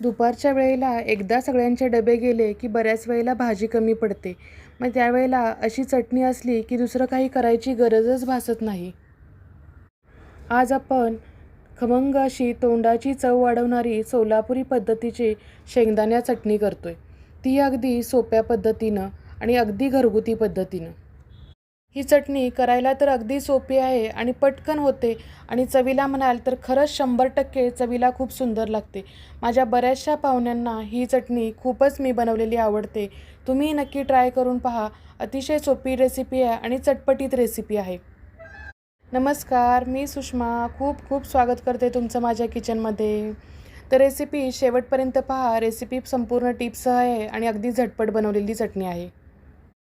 दुपारच्या वेळेला एकदा सगळ्यांचे डबे गेले की बऱ्याच वेळेला भाजी कमी पडते. मग त्यावेळेला अशी चटणी असली की दुसरं काही करायची गरजच भासत नाही. आज आपण खमंग अशी तोंडाची चव वाढवणारी सोलापुरी पद्धतीची शेंगदाण्या चटणी करतोय. ती अगदी सोप्या पद्धतीनं आणि अगदी घरगुती पद्धतीनं. ही चटणी करायला तर अगदी सोपी आहे आणि पटकन होते. आणि चवीला म्हणाल तर खरंच शंभर टक्के चवीला खूप सुंदर लागते. माझ्या बऱ्याचशा पाहुण्यांना ही चटणी खूपच मी बनवलेली आवडते. तुम्ही नक्की ट्राय करून पहा. अतिशय सोपी रेसिपी आहे आणि चटपटीत रेसिपी आहे. नमस्कार मी सुषमा. खूप खूप स्वागत करते तुमचं माझ्या किचनमध्ये तर रेसिपी शेवटपर्यंत पहा. रेसिपी संपूर्ण टिप्ससह आहे आणि अगदी झटपट बनवलेली चटणी आहे.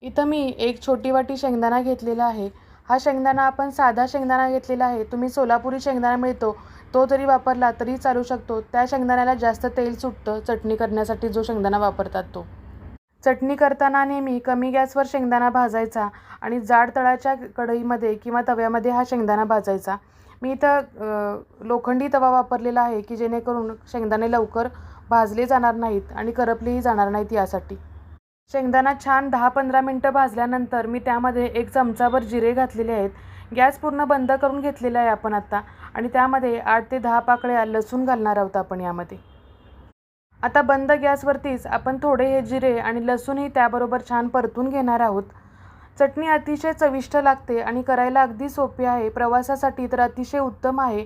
इथं मी एक छोटी वाटी शेंगदाणा घेतलेला आहे. हा शेंगदाणा आपण साधा शेंगदाणा घेतलेला आहे. तुम्ही सोलापुरी शेंगदाणा मिळतो तो जरी वापरला तरी चालू शकतो. त्या शेंगदाण्याला जास्त तेल सुटतं चटणी करण्यासाठी जो शेंगदाणा वापरतात तो. चटणी करताना नेहमी कमी गॅसवर शेंगदाणा भाजायचा आणि जाड तळाच्या कढईमध्ये किंवा तव्यामध्ये हा शेंगदाणा भाजायचा. मी इथं लोखंडी तवा वापरलेला आहे की जेणेकरून शेंगदाणे लवकर भाजले जाणार नाहीत आणि करपलेही जाणार नाहीत यासाठी. शेंगदाणा छान दहा पंधरा मिनटं भाजल्यानंतर मी त्यामध्ये एक चमचाभर जिरे घातलेले आहेत. गॅस पूर्ण बंद करून घेतलेला आहे आपण आत्ता आणि त्यामध्ये आठ ते दहा पाकळ्या लसूण घालणार आहोत आपण यामध्ये. आता बंद गॅसवरतीच आपण थोडे हे जिरे आणि लसूणही त्याबरोबर छान परतून घेणार आहोत. चटणी अतिशय चविष्ट लागते आणि करायला अगदी सोपी आहे. प्रवासासाठी तर अतिशय उत्तम आहे.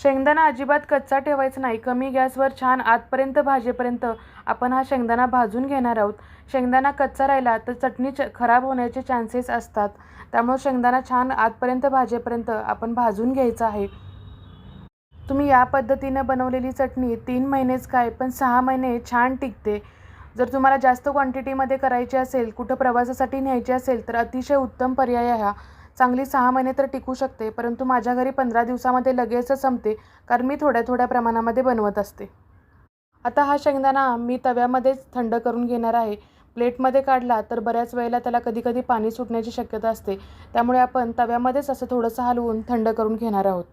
शेंगदाणा अजिबात कच्चा ठेवायचा नाही. कमी गॅसवर छान आतपर्यंत भाजेपर्यंत आपण हा शेंगदाणा भाजून घेणार आहोत. शेंगदाणा कच्चा राहिला तर चटणी च खराब होण्याचे चान्सेस असतात. त्यामुळे शेंगदाणा छान आतपर्यंत भाजेपर्यंत आपण भाजून घ्यायचा आहे. तुम्ही या पद्धतीनं बनवलेली चटणी तीन महिनेच काय पण सहा महिने छान टिकते. जर तुम्हाला जास्त क्वांटिटीमध्ये करायची असेल कुठं प्रवासासाठी न्यायची असेल तर अतिशय उत्तम पर्याय हा. चांगली सहा महिने तर टिकू शकते परंतु माझ्या घरी पंधरा दिवसामध्ये लगेचच संपते कारण मी थोड्या थोड्या प्रमाणामध्ये बनवत असते. आता हा शेंगदाणा मी तव्यामध्येच थंड करून घेणार आहे. प्लेटमध्ये काढला तर बऱ्याच वेळेला त्याला कधी कधी पाणी सुटण्याची शक्यता असते. त्यामुळे आपण तव्यामध्येच असं थोडंसं हलवून थंड करून घेणार आहोत.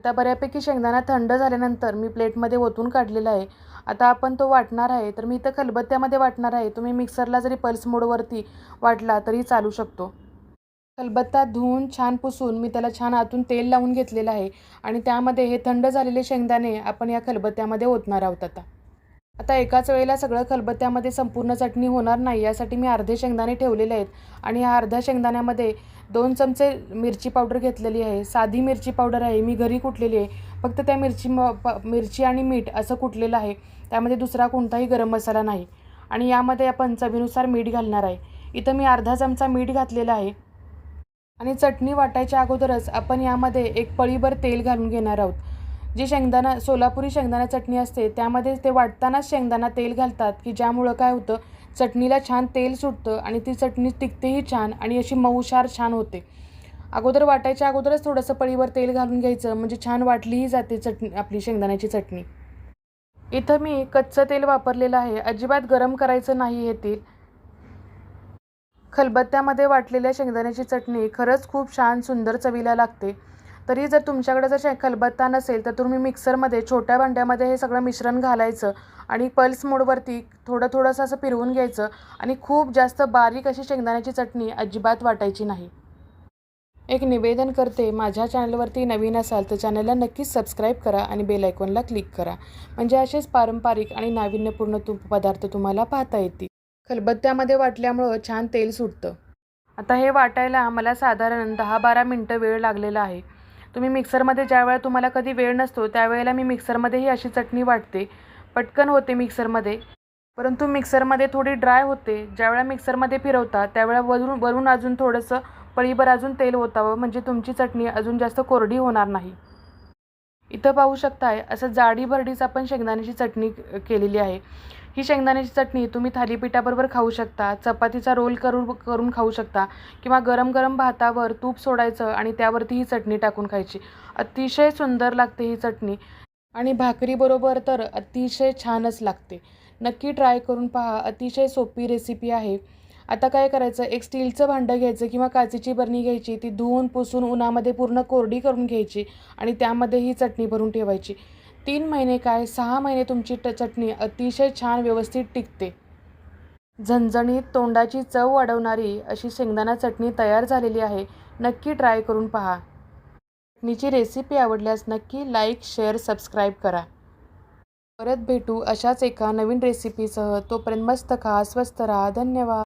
आता बऱ्यापैकी शेंगदाणा थंड झाल्यानंतर मी प्लेटमध्ये ओतून काढलेला आहे. आता आपण तो वाटणार आहे तर मी इथं खलबत्त्यामध्ये वाटणार आहे. तुम्ही मिक्सरला जरी पल्स मोडवरती वाटला तरी चालू शकतो. खलबत्ता धुवून छान पुसून मी त्याला छान आतून तेल लावून घेतलेलं आहे. आणि त्यामध्ये हे थंड झालेले शेंगदाणे आपण या खलबत्त्यामध्ये ओतणार आहोत आता. आता एकाच वेळेला सगळं खलबत्त्यामध्ये संपूर्ण चटणी होणार नाही यासाठी मी अर्धे शेंगदाणे ठेवलेले आहेत. आणि ह्या अर्ध्या शेंगदाण्यामध्ये दोन चमचे मिरची पावडर घेतलेली आहे. साधी मिरची पावडर आहे. मी घरी कुटलेली आहे. फक्त त्या मिरची म प मिरची आणि मीठ असं कुटलेलं आहे. त्यामध्ये दुसरा कोणताही गरम मसाला नाही. आणि यामध्ये आपण चवीनुसार मीठ घालणार आहे. इथं मी अर्धा चमचा मीठ घातलेला आहे. आणि चटणी वाटायच्या अगोदरच आपण यामध्ये एक पळीभर तेल घालून घेणार आहोत. जी शेंगदाणा सोलापुरी शेंगदाणा चटणी असते त्यामध्ये ते वाटतानाच शेंगदाणा तेल घालतात की ज्यामुळं काय होतं चटणीला छान तेल सुटतं आणि ती चटणी टिकतेही छान आणि अशी मऊशार छान होते. अगोदर वाटायच्या अगोदरच थोडंसं पळीवर तेल घालून घ्यायचं म्हणजे छान वाटलीही जाते चटणी आपली शेंगदाण्याची चटणी. इथं मी कच्चं तेल वापरलेलं आहे. अजिबात गरम करायचं नाही हे तेल. खलबत्त्यामध्ये वाटलेल्या शेंगदाण्याची चटणी खरंच खूप छान सुंदर चवीला लागते. तरी जर तुमच्याकडे जर शे खलबत्ता नसेल तर तुम्ही मिक्सरमध्ये छोट्या भांड्यामध्ये हे सगळं मिश्रण घालायचं आणि पल्स मोडवरती थोडं थोडंसं असं फिरवून घ्यायचं आणि खूप जास्त बारीक अशी शेंगदाण्याची चटणी अजिबात वाटायची नाही. एक निवेदन करते माझ्या चॅनलवरती नवीन असाल तर चॅनलला नक्कीच सबस्क्राईब करा आणि बेल आयकॉनला क्लिक करा. म्हणजे असेच पारंपरिक आणि नाविन्यपूर्ण तु पदार्थ तुम्हाला पाहता येतील. खलबत्त्यामध्ये वाटल्यामुळं छान तेल सुटतं. आता हे वाटायला मला साधारण दहा बारा मिनटं वेळ लागलेला आहे. तुम्ही मिक्सरमध्ये ज्या वेळा तुम्हाला कधी वेळ नसतो त्यावेळेला मी मिक्सरमध्येही अशी चटणी वाटते. पटकन होते मिक्सरमध्ये. परंतु मिक्सरमध्ये थोडी ड्राय होते. ज्यावेळा मिक्सरमध्ये फिरवता त्यावेळा वरून वरून अजून थोडंसं पळीभर अजून तेल होतावं म्हणजे तुमची चटणी अजून जास्त कोरडी होणार नाही. इथं पाहू शकताय असं जाडी भरडीच आपण शेंगदाण्याची चटणी केलेली आहे. ही शेंगदाण्याची चटणी तुम्ही थालीपीठाबरोबर खाऊ शकता चपातीचा रोल करून करून खाऊ शकता किंवा गरम गरम भातावर तूप सोडायचं आणि त्यावरती ही चटणी टाकून खायची. अतिशय सुंदर लागते ही चटणी आणि भाकरीबरोबर तर अतिशय छानच लागते. नक्की ट्राय करून पहा अतिशय सोपी रेसिपी आहे. आता काय करायचं? एक स्टीलचं भांडं घ्यायचं किंवा काचेची बरणी घ्यायची ती धुवून पुसून उन्हामध्ये पूर्ण कोरडी करून घ्यायची आणि त्यामध्ये ही चटणी भरून ठेवायची. तीन महिने काय? सहा महिने तुमची ट चटणी अतिशय छान व्यवस्थित टिकते. झणझणीत तोंडाची चव वाढवणारी अशी शेंगदाणा चटणी तयार झालेली आहे. नक्की ट्राय करून पहा. चटणीची रेसिपी आवडल्यास नक्की लाईक शेअर सबस्क्राईब करा. परत भेटू अशाच एका नवीन रेसिपीसह. तोपर्यंत मस्त खा स्वस्त राहा. धन्यवाद.